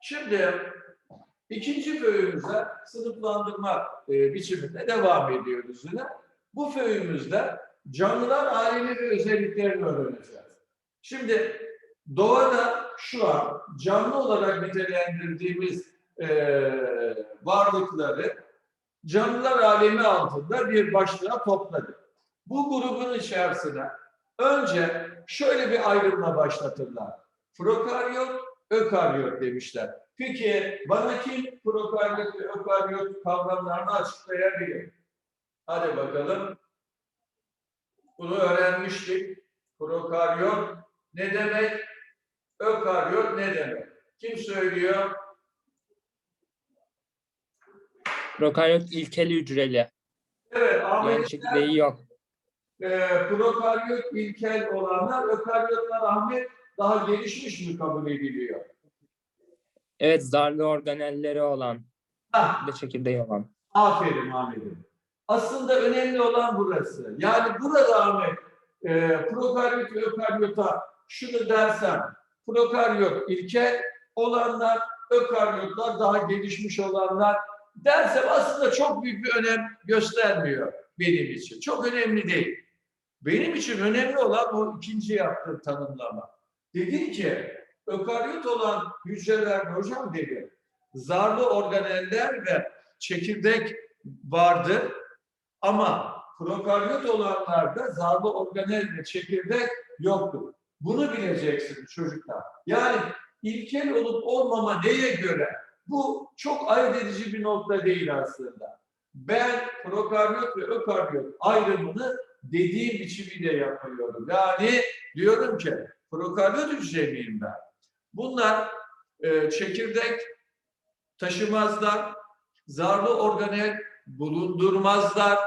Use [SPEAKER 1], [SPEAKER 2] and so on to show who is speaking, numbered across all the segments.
[SPEAKER 1] Şimdi ikinci föyümüze sınıflandırma e, biçiminde devam ediyoruz yine. Bu föyümüzde canlılar alemi ve özelliklerini öğreneceğiz. Şimdi doğada şu an canlı olarak nitelendirdiğimiz e, varlıkları canlılar alemi altında bir başlığa topladık. Bu grubun içerisine önce şöyle bir ayrımla başlatırlar. Prokaryot, ökaryot demişler. Peki bana kim prokaryot ve ökaryot kavramlarını açıklayabilir? Hadi bakalım. Bunu öğrenmiştik. Prokaryot ne demek? Ökaryot ne demek? Kim söylüyor?
[SPEAKER 2] Prokaryot ilkel hücreli.
[SPEAKER 1] Evet, Ahmet
[SPEAKER 2] Yani çekirdeği yok.
[SPEAKER 1] e, prokaryot ilkel olanlar, ökaryotlar Ahmet daha gelişmiş mi kabul ediliyor?
[SPEAKER 2] Evet zarlı organelleri olan bir de çekirdeği olan.
[SPEAKER 1] aferin Ahmet'im. Aslında önemli olan burası. Yani burada Ahmet, e, prokaryot ve ökaryota şunu dersem, prokaryot ilkel olanlar, ökaryotlar daha gelişmiş olanlar dersem aslında çok büyük bir önem göstermiyor benim için. Çok önemli değil. Benim için önemli olan o ikinci yaptığım tanımlama. Dedin ki ökaryot olan hücrelerde hocam dedi zarlı organeller ve çekirdek vardır ama prokaryot olanlarda zarlı organel ve çekirdek yoktur. Bunu bileceksiniz çocuklar. Yani ilkel olup olmama neye göre? Bu çok ayırt edici bir nokta değil aslında. Ben prokaryot ve ökaryot ayrımını dediğim biçimiyle yapıyorum. Yani diyorum ki prokaryot hücre miyim ben? Bunlar e, çekirdek taşımazlar, zarlı organel bulundurmazlar.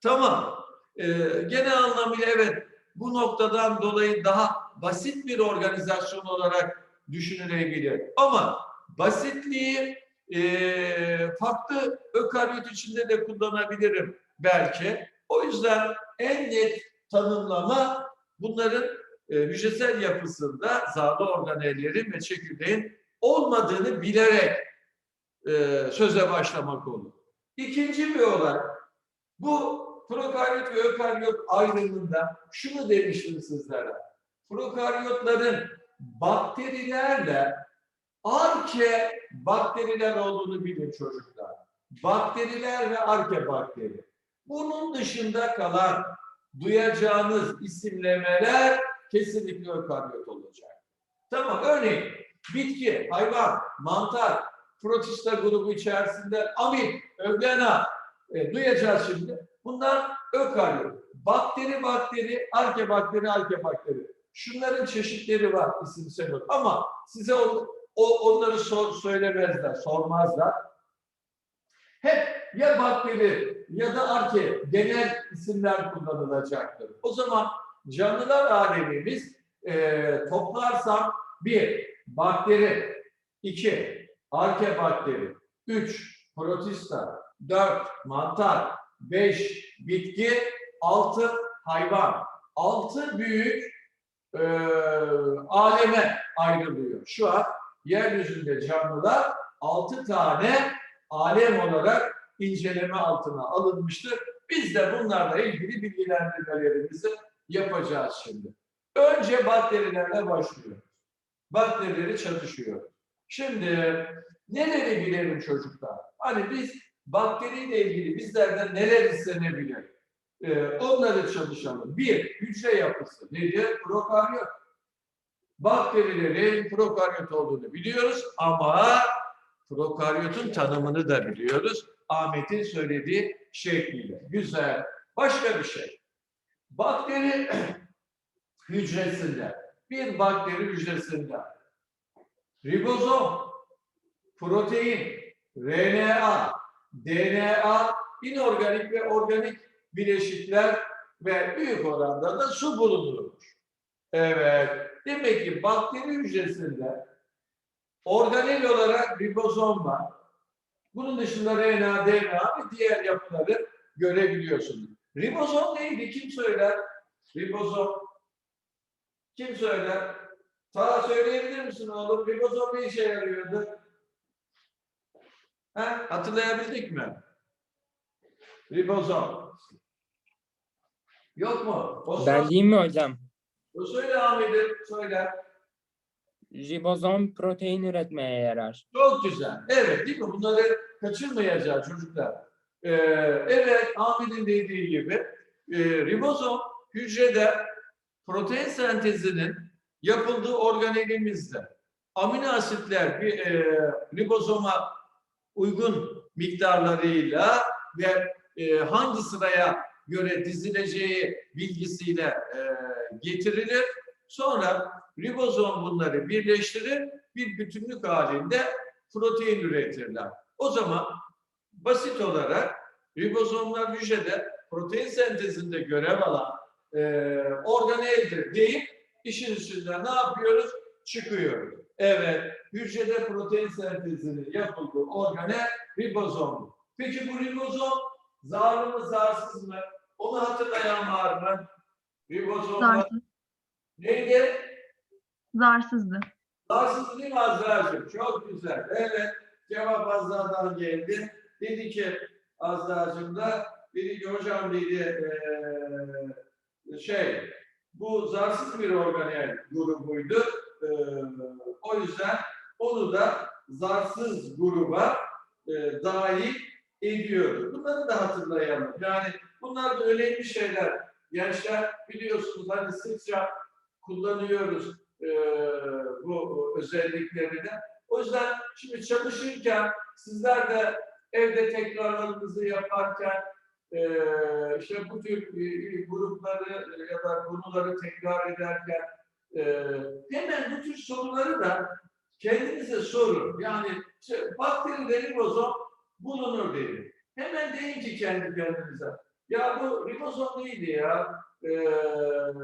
[SPEAKER 1] Tamam. E, genel anlamıyla evet bu noktadan dolayı daha basit bir organizasyon olarak düşünülebilir. Ama basitliği e, farklı ökaryot içinde de kullanabilirim belki. O yüzden en net tanımlama bunların e, hücresel yapısında zarlı organellerin ve çekirdeğin olmadığını bilerek e, söze başlamak olur. İkinci bir olay, bu prokaryot ve ökaryot ayrımında şunu demiştim sizlere. Prokaryotların bakterilerle arke bakteriler olduğunu bilin çocuklar. Bakteriler ve arke bakteri. Bunun dışında kalan duyacağınız isimlemeler kesinlikle ökaryot olacak. Tamam örneğin bitki, hayvan, mantar, protista grubu içerisinde amip, öglena e, duyacağız şimdi. Bunlar ökaryot. Bakteri bakteri, arke bakteri, arke bakteri. Şunların çeşitleri var isimsel olarak. Ama size o, o onları sor, söylemezler, sormazlar. Hep ya bakteri ya da arke genel isimler kullanılacaktır. O zaman canlılar alemimiz e, toplarsam bir bakteri, iki arke bakteri, üç protista, dört mantar, beş bitki, altı hayvan. Altı büyük e, aleme ayrılıyor. Şu an yeryüzünde canlılar altı tane alem olarak inceleme altına alınmıştır. Biz de bunlarla ilgili bilgilendirmelerimizi yapacağız şimdi. Önce bakterilerle başlıyoruz. Bakterileri çalışıyor. Şimdi neleri bilelim çocuklar? Hani biz bakteriyle ilgili bizlerden neler istenebilir? Ee, onları çalışalım. Bir, hücre yapısı. Nedir? Prokaryot. Bakterilerin prokaryot olduğunu biliyoruz ama prokaryotun tanımını da biliyoruz. Ahmet'in söylediği şekliyle. Güzel. Başka bir şey. Bakteri hücresinde, bir bakteri hücresinde ribozom, protein, RNA, DNA, inorganik ve organik bileşikler ve büyük oranda da su bulunurmuş. Evet. Demek ki bakteri hücresinde organel olarak ribozom var. Bunun dışında RNA, DNA ve diğer yapıları görebiliyorsunuz. Ribozom neydi? Kim söyler? Ribozom. Kim söyler? Sağ söyleyebilir misin oğlum? Ribozom ne işe yarıyordu? Ha? Hatırlayabildik mi? Ribozom. Yok mu? Osman,
[SPEAKER 2] Ben diyeyim mi hocam?
[SPEAKER 1] O söyle Ahmet'im, söyle.
[SPEAKER 2] Ribozom protein üretmeye yarar.
[SPEAKER 1] Çok güzel. Evet değil mi? Bunları kaçırmayacağız çocuklar. Ee, evet Ahmet'in dediği gibi e, ribozom hücrede protein sentezinin yapıldığı organelimizde amino asitler bir e, ribozoma uygun miktarlarıyla ve e, hangi sıraya göre dizileceği bilgisiyle e, getirilir. Sonra ribozom bunları birleştirir, bir bütünlük halinde protein üretirler. O zaman basit olarak ribozomlar hücrede protein sentezinde görev alan e, organeldir deyip işin üstünden ne yapıyoruz? Çıkıyoruz. Evet, hücrede protein sentezinin yapıldığı organel ribozomdur. Peki bu ribozom zarlı mı zarsız mı? Onu hatırlayan var mı? Ribozomlar
[SPEAKER 3] Zarsız,
[SPEAKER 1] neydi?
[SPEAKER 3] zarsızdı.
[SPEAKER 1] Zarsız değil mi Azra'cığım? Çok güzel. Evet. Cevap Azra'dan geldi. Dedi ki Azra'cığım da dedi ki hocam dedi eee, şey bu zarsız bir organel grubuydu. Eee, o yüzden onu da zarsız gruba eee dahil ediyordu. Bunları da hatırlayalım. Yani bunlar da önemli şeyler. Gençler biliyorsunuz hani sıkça kullanıyoruz eee, bu özelliklerini. O yüzden şimdi çalışırken sizler de evde tekrarlarınızı yaparken eee, işte bu tür e, grupları ya da konuları tekrar ederken hemen bu tür soruları da kendinize sorun. Yani işte, bakteride ribozom bulunur deyin. Deyin ki kendi kendinize. Ya bu ribozom neydi ya? Eee,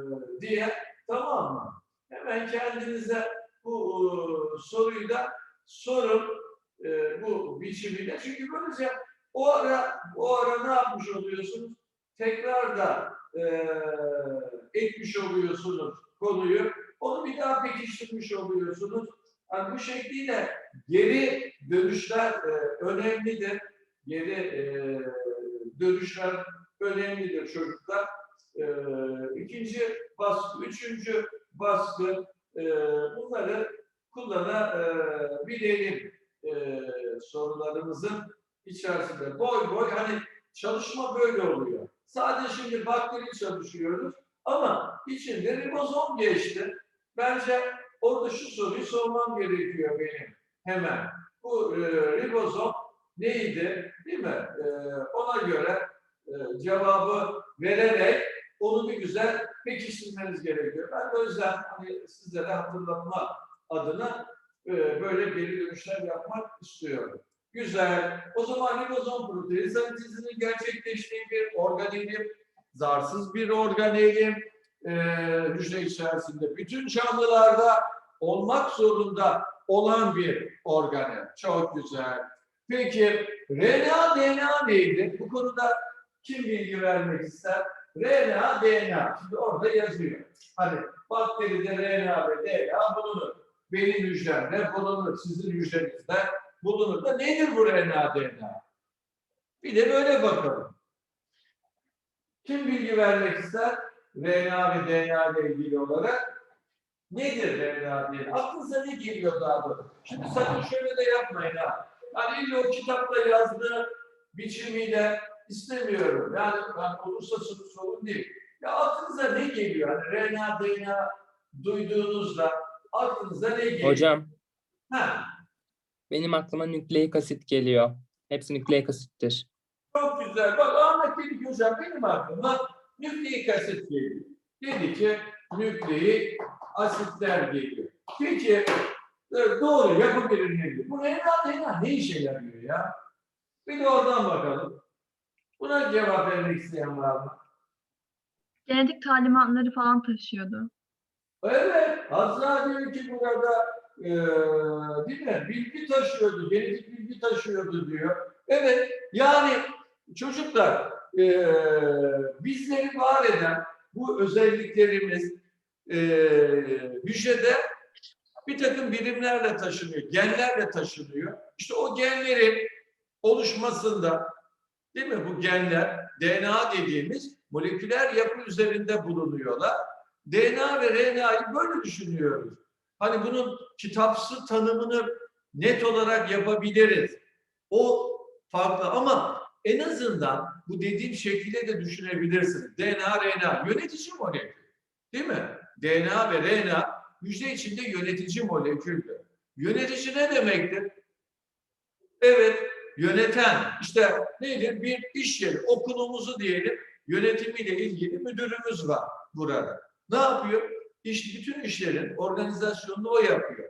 [SPEAKER 1] diye tamam mı? Hemen kendinize bu e, soruyu da sorun e, bu biçimiyle. Çünkü böylece o ara o ara ne yapmış oluyorsunuz? Tekrar da e, etmiş oluyorsunuz konuyu. Onu bir daha pekiştirmiş oluyorsunuz. Yani bu şekliyle geri dönüşler e, önemlidir. Geri e, dönüşler önemlidir çocuklar. E, ikinci baskı, üçüncü baskı e, bunları kullanabilelim e, sorularımızın içerisinde. Boy boy hani çalışma böyle oluyor. Sadece şimdi bakteri çalışıyoruz ama içinde ribozom geçti. Bence orada şu soruyu sormam gerekiyor benim hemen. Bu e, ribozom neydi değil mi? E, ona göre e, cevabı vererek onu bir güzel pekiştirmeniz gerekiyor. Ben o yüzden hani sizlere hatırlatma adına e, böyle geri dönüşler yapmak istiyorum. Güzel. O zaman ribozom protein sentezinin gerçekleştiği bir organelim, zarsız bir organelim, e, hücre içerisinde bütün canlılarda olmak zorunda olan bir organel. Çok güzel. Peki RNA, DNA neydi? Bu konuda kim bilgi vermek ister? RNA, DNA. Şimdi orada yazıyor. Hani bakteride RNA ve DNA bulunur. Benim hücremde bulunur. Sizin hücrenizde bulunur da nedir bu RNA, DNA? Bir de böyle bakalım. Kim bilgi vermek ister? RNA ve DNA ile ilgili olarak nedir RNA, DNA? Aklınıza ne geliyor daha doğrusu? Şimdi sakın şöyle de yapmayın ha. Hani illa o kitapta yazdığı biçimiyle istemiyorum. Yani, yani olursa sorun değil. Ya aklınıza ne geliyor? Hani RNA, DNA duyduğunuzda aklınıza ne geliyor?
[SPEAKER 2] Hocam
[SPEAKER 1] Ha,
[SPEAKER 2] benim aklıma nükleik asit geliyor. Hepsi nükleik asittir.
[SPEAKER 1] çok güzel. Bak Ahmet dedi ki hocam benim aklıma nükleik asit geliyor. Dedi ki nükleik asitler geliyor. Peki e, doğru yapabilir miyim? Bu RNA, DNA ne işe yarıyor ya? Bir de oradan bakalım. Buna cevap vermek isteyen var mı?
[SPEAKER 3] Genetik talimatları falan taşıyordu.
[SPEAKER 1] Evet, Azra diyor ki burada e, değil mi? Bilgi taşıyordu, genetik bilgi taşıyordu diyor. Evet, yani çocuklar e, bizleri var eden bu özelliklerimiz e, hücrede bir takım birimlerle taşınıyor, genlerle taşınıyor. İşte o genlerin oluşmasında değil mi bu genler DNA dediğimiz moleküler yapı üzerinde bulunuyorlar. DNA ve RNA'yı böyle düşünüyoruz. Hani bunun kitapsı tanımını net olarak yapabiliriz. O farklı ama en azından bu dediğim şekilde de düşünebilirsiniz. DNA, RNA yönetici molekül. Değil mi? DNA ve RNA hücre içinde yönetici moleküldür. Yönetici ne demektir? Evet, yöneten. işte nedir? Bir iş yeri, okulumuzu diyelim, yönetimiyle ilgili müdürümüz var burada. Ne yapıyor? İş, bütün işlerin organizasyonunu o yapıyor.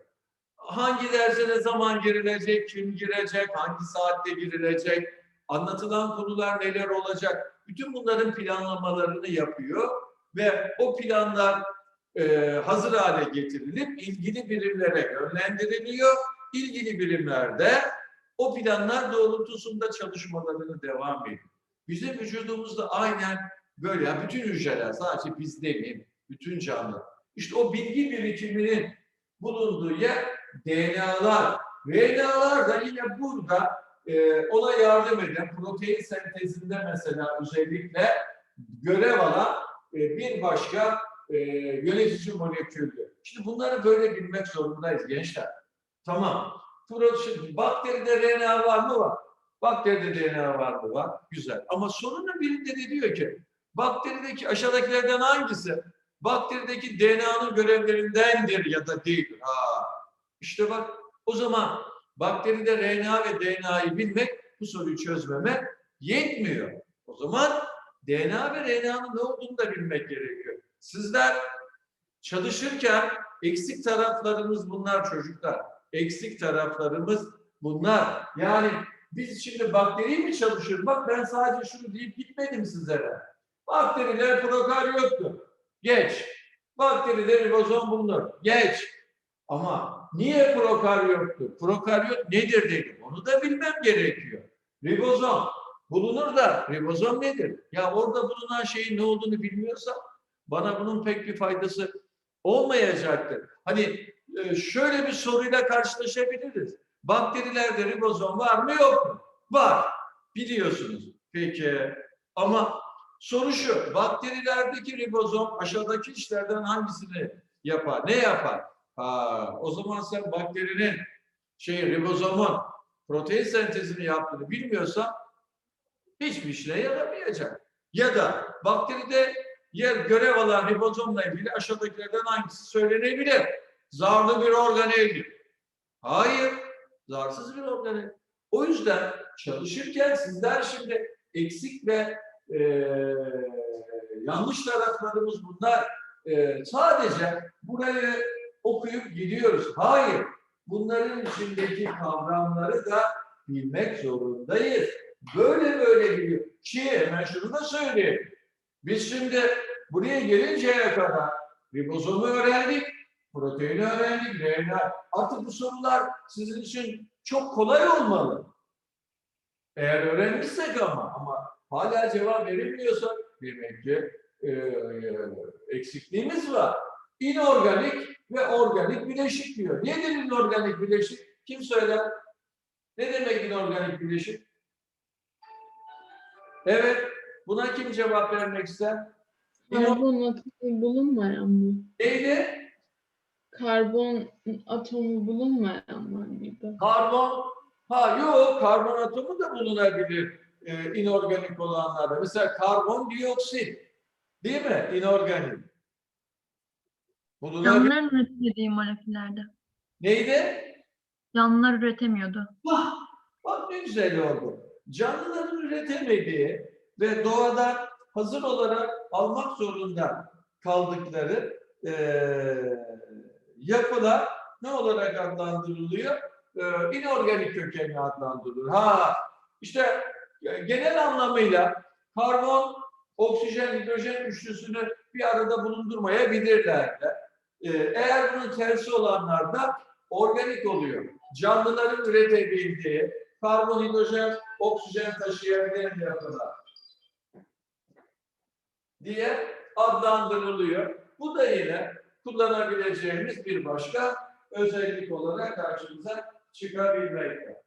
[SPEAKER 1] Hangi derse ne zaman girilecek, kim girecek, hangi saatte girilecek, anlatılan konular neler olacak, bütün bunların planlamalarını yapıyor ve o planlar e, hazır hale getirilip ilgili birimlere yönlendiriliyor. İlgili birimlerde o planlar doğrultusunda çalışmalarını devam ediyor. Bizim vücudumuzda aynen böyle. Yani bütün hücreler sadece biz demeyeyim, bütün canlı. İşte o bilgi birikiminin bulunduğu yer DNA'lar. RNA'lar da yine burada e, ona yardım eden protein sentezinde mesela özellikle görev alan e, bir başka e, yönetici moleküldü. Şimdi bunları böyle bilmek zorundayız gençler. Tamam. Protein, bakteride RNA var mı? Var. Bakteride DNA var mı? Var. Güzel. Ama sorunun birinde de diyor ki bakterideki aşağıdakilerden hangisi bakterideki DNA'nın görevlerindendir ya da değildir? Ha. İşte bak o zaman bakteride RNA ve DNA'yı bilmek bu soruyu çözmeme yetmiyor. O zaman DNA ve RNA'nın ne olduğunu da bilmek gerekiyor. Sizler çalışırken eksik taraflarımız bunlar çocuklar. Eksik taraflarımız bunlar. Yani biz şimdi bakteri mi çalışıyoruz? Bak ben sadece şunu deyip gitmedim sizlere. Bakteriler prokaryottu. Geç. Bakteride ribozom bulunur. Geç. Ama niye prokaryottu? Prokaryot nedir dedim. Onu da bilmem gerekiyor. Ribozom bulunur da ribozom nedir? Ya orada bulunan şeyin ne olduğunu bilmiyorsam bana bunun pek bir faydası olmayacaktır. Hani e, şöyle bir soruyla karşılaşabiliriz. Bakterilerde ribozom var mı yok mu? Var. Biliyorsunuz. Peki ama soru şu. Bakterilerdeki ribozom aşağıdaki işlerden hangisini yapar? Ne yapar? Ha, o zaman sen bakterinin şey ribozomun protein sentezini yaptığını bilmiyorsan hiçbir işine yaramayacak. Ya da bakteride yer görev alan ribozomla ilgili aşağıdakilerden hangisi söylenebilir? Zarlı bir organeldir. Hayır, zarsız bir organel. O yüzden çalışırken sizler şimdi eksik ve eee, yanlış taraflarımız bunlar. Eee, sadece burayı okuyup gidiyoruz. Hayır, bunların içindeki kavramları da bilmek zorundayız. Böyle böyle biliyor. Ki hemen şunu da söyleyeyim. Biz şimdi buraya gelinceye kadar ribozomu öğrendik, proteini öğrendik, RNA. Artık bu sorular sizin için çok kolay olmalı. Eğer öğrenmişsek ama ama hala cevap verilmiyorsa demek ki e, eksikliğimiz var. İnorganik ve organik bileşik diyor. Nedir inorganik bileşik? Kim söyler? Ne demek inorganik bileşik? Evet, buna kim cevap vermek ister?
[SPEAKER 4] Karbon atomu bulunmayan mı?
[SPEAKER 1] Neydi?
[SPEAKER 4] Karbon atomu bulunmayan mıydı?
[SPEAKER 1] Karbon, ha yok karbon atomu da bulunabilir e, inorganik olanlarda. Mesela karbondioksit, değil mi? İnorganik. Bulunabilir.
[SPEAKER 3] Canlıların üretemediği moleküllerde.
[SPEAKER 1] Neydi?
[SPEAKER 3] Canlılar üretemiyordu.
[SPEAKER 1] Bak, bak ne güzel oldu. Canlıların üretemediği ve doğadan hazır olarak almak zorunda kaldıkları eee yapılar ne olarak adlandırılıyor? Eee inorganik kökenli adlandırılıyor. Ha, işte e, genel anlamıyla karbon, oksijen, hidrojen üçlüsünü bir arada bulundurmayabilirler de. Eee, eğer bunun tersi olanlar da organik oluyor. Canlıların üretebildiği karbon, hidrojen, oksijen taşıyabilen yapılar diye adlandırılıyor. Bu da yine kullanabileceğimiz bir başka özellik olarak karşımıza çıkabilmekte.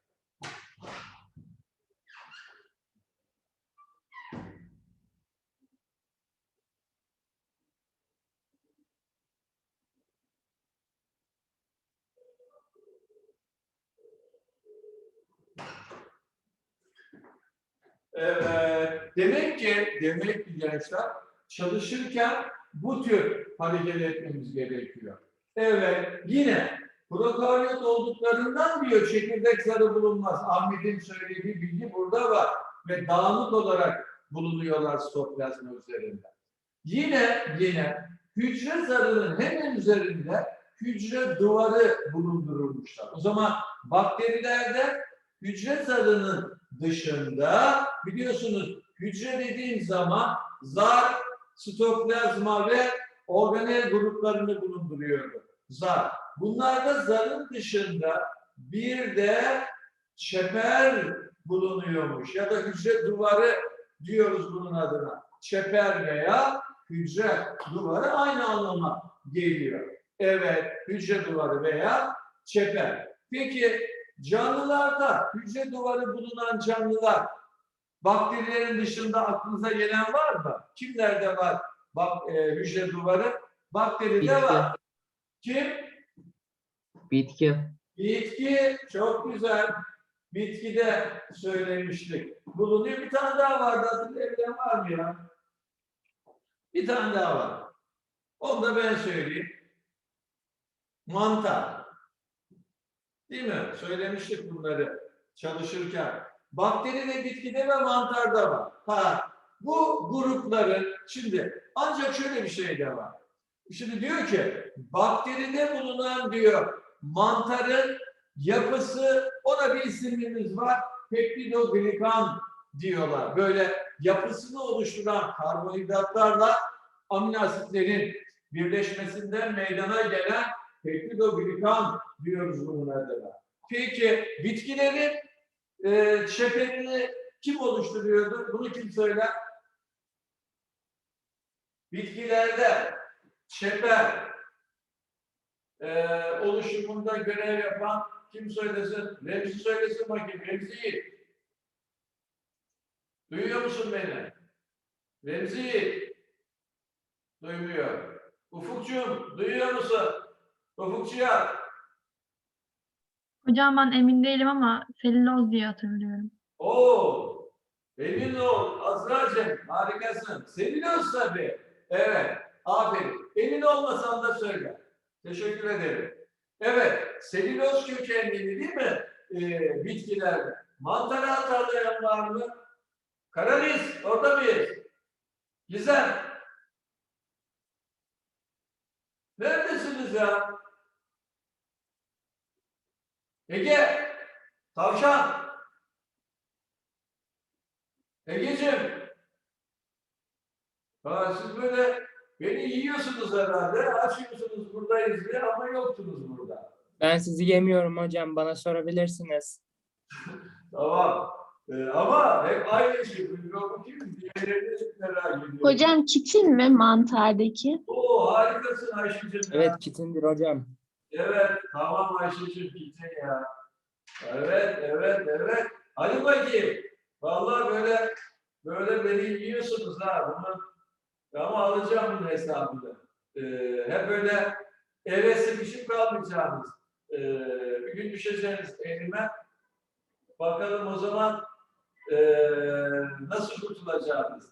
[SPEAKER 1] Evet. Demek ki, demek ki gençler çalışırken bu tür hareket etmemiz gerekiyor. Evet, yine prokaryot olduklarından diyor çekirdek zarı bulunmaz. Ahmet'in söylediği bilgi burada var ve dağınık olarak bulunuyorlar sitoplazma üzerinde. Yine yine hücre zarının hemen üzerinde hücre duvarı bulundurulmuşlar. O zaman bakterilerde hücre zarının dışında biliyorsunuz hücre dediğim zaman zar, sitoplazma ve organel gruplarını bulunduruyordu. Zar. Bunlarda zarın dışında bir de çeper bulunuyormuş ya da hücre duvarı diyoruz bunun adına. Çeper veya hücre duvarı aynı anlama geliyor. Evet, hücre duvarı veya çeper. Peki canlılarda hücre duvarı bulunan canlılar bakterilerin dışında aklınıza gelen var mı? Kimlerde var bak, e, hücre duvarı? Bakteride
[SPEAKER 2] Bitki.
[SPEAKER 1] var. Kim?
[SPEAKER 2] Bitki.
[SPEAKER 1] Bitki çok güzel. Bitkide söylemiştik. Bulunuyor. Bir tane daha vardı. Hatırlayabilen var mı ya? Bir tane daha var. Onu da ben söyleyeyim. Mantar. Değil mi? Söylemiştik bunları çalışırken. Bakteri de bitkide ve mantarda var. Ha, bu grupların şimdi ancak şöyle bir şey de var. Şimdi diyor ki bakteride bulunan diyor mantarın yapısı ona bir isimimiz var. Peptidoglikan diyorlar. Böyle yapısını oluşturan karbonhidratlarla amino asitlerin birleşmesinden meydana gelen peptidoglikan diyoruz bunun adına. Peki bitkilerin e, çeperini kim oluşturuyordu? Bunu kim söyler? Bitkilerde çeper e, oluşumunda görev yapan kim söylesin? Remzi söylesin bakayım. Remzi. Duyuyor musun beni? Remzi. Duymuyor. Ufukcuğum duyuyor musun? Ufukçuya.
[SPEAKER 3] Hocam ben emin değilim ama selüloz diye hatırlıyorum.
[SPEAKER 1] Oo, emin ol Azra'cığım harikasın. Selüloz tabii. Evet, aferin. Emin olmasan da söyle. Teşekkür ederim. Evet, selüloz kökenli değil mi ee, bitkilerde? Mantarı hatırlayan var mı? Karalis, orada mıyız? Gizem. Neredesiniz ya? Ege, tavşan. Egeciğim. Ha, siz böyle beni yiyorsunuz herhalde. Açıyorsunuz buradayız diye ama yoktunuz burada.
[SPEAKER 2] Ben sizi yemiyorum hocam. Bana sorabilirsiniz.
[SPEAKER 1] Tamam. Ee, ama hep aynı şey. Ediyorum.
[SPEAKER 5] Hocam kitin mi mantardaki?
[SPEAKER 1] Oo harikasın Ayşe'cim.
[SPEAKER 2] Evet kitindir hocam.
[SPEAKER 1] Evet, tamam Ayşe'cim gittin ya. Evet, evet, evet. Hadi bakayım. Vallahi böyle böyle beni yiyorsunuz ha. Bunu, ama alacağım bunun hesabını. Ee, hep böyle eve sıkışıp kalmayacağınız. Ee, bir gün düşeceğiniz elime. Bakalım o zaman ee, nasıl kurtulacağınız.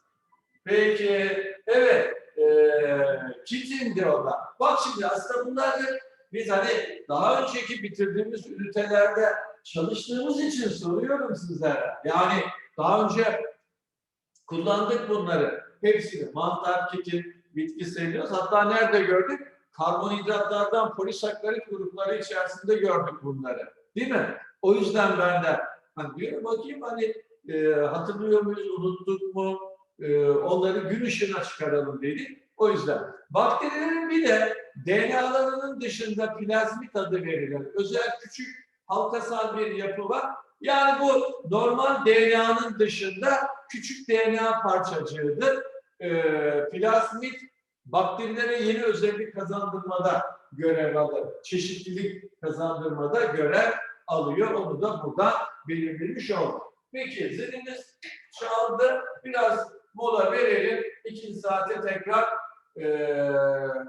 [SPEAKER 1] Peki, evet. Ee, kitin diyorlar. Bak şimdi aslında bunları biz hani daha önceki bitirdiğimiz ünitelerde çalıştığımız için soruyorum sizlere. Yani daha önce kullandık bunları. Hepsini. Mantar, kitin, bitki selüloz. Hatta nerede gördük? Karbonhidratlardan polisakkarit grupları içerisinde gördük bunları. Değil mi? O yüzden ben de hani diyorum bakayım hani e, hatırlıyor muyuz, unuttuk mu? E, onları gün ışığına çıkaralım dedik. O yüzden. Bakterilerin bir de DNA'larının dışında plazmit adı verilen özel küçük halkasal bir yapı var. Yani bu normal DNA'nın dışında küçük DNA parçacığıdır. Ee, plazmit bakterilere yeni özellik kazandırmada görev alır. Çeşitlilik kazandırmada görev alıyor. Onu da burada belirlemiş olduk. Peki zilimiz çaldı. Biraz mola verelim. İkinci saate tekrar eee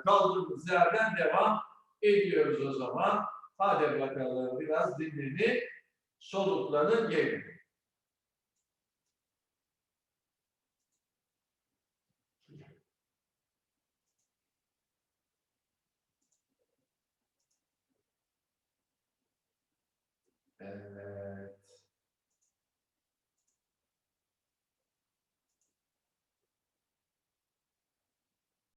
[SPEAKER 1] kaldığımız yerden devam ediyoruz o zaman. Hadi bakalım biraz dinlenin. Soluklanın gelin.